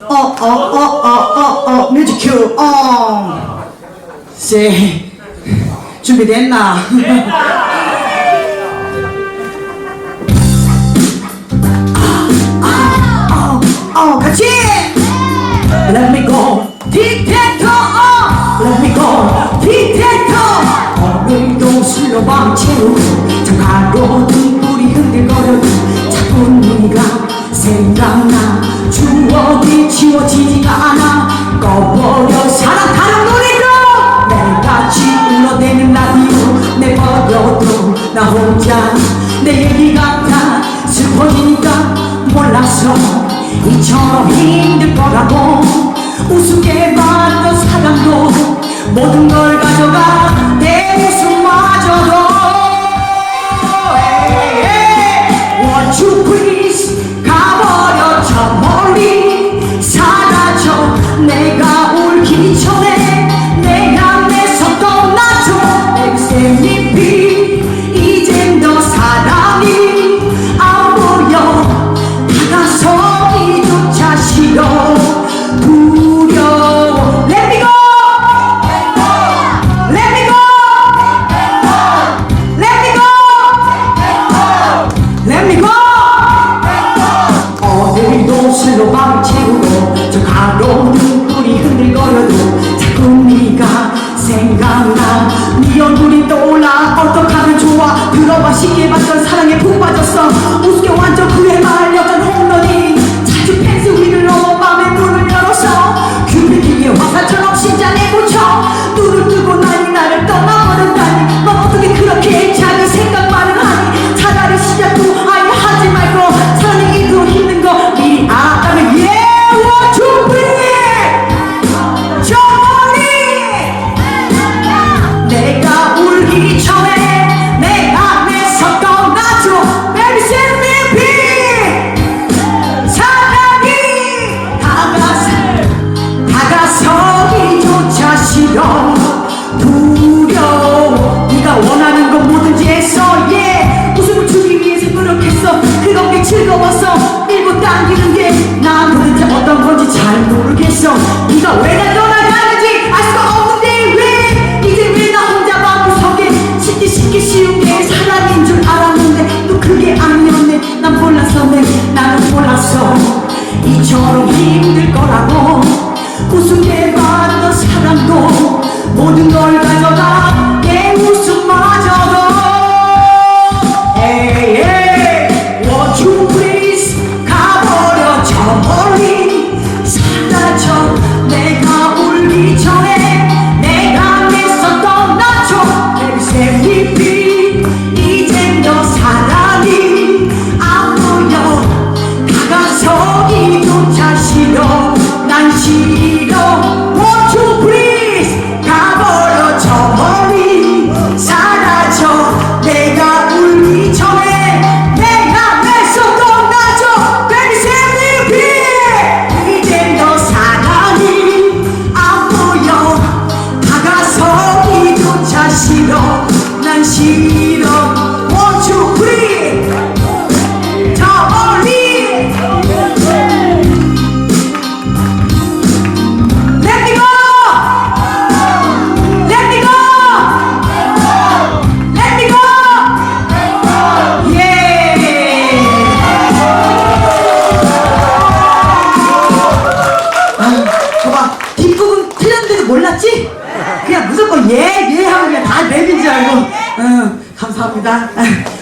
어, 어, 어, 어, 어, 어, 뮤직 큐, 어. 세. 어. 준비됐나? 아, 어, 어, 같이! Let me go, 딕테터, 어! Let me go, 딕테터! 오늘도 술로 밤 채우고 내 얘기 같아 슬퍼지니까 몰라서 이처럼 힘들 거라고 우습게 봤던 사람도 모든 걸 가져가 내 웃음마저도. What you please 없어. 전 네가 왜나 떠나려 는지, 알 수가 없는데 왜? 이제 왜 나 혼자 마음속에 쉽게 쉽게 쉬운 게 사람인 줄 알았는데 또 그게 아니었네. 난 몰랐었네. 나는 몰랐어. 이처럼 힘들 막 뒷부분 틀렸는데도 몰랐지? 그냥 무조건 예, 예 하고 그냥 다 랩인 줄 알고. 응, 감사합니다.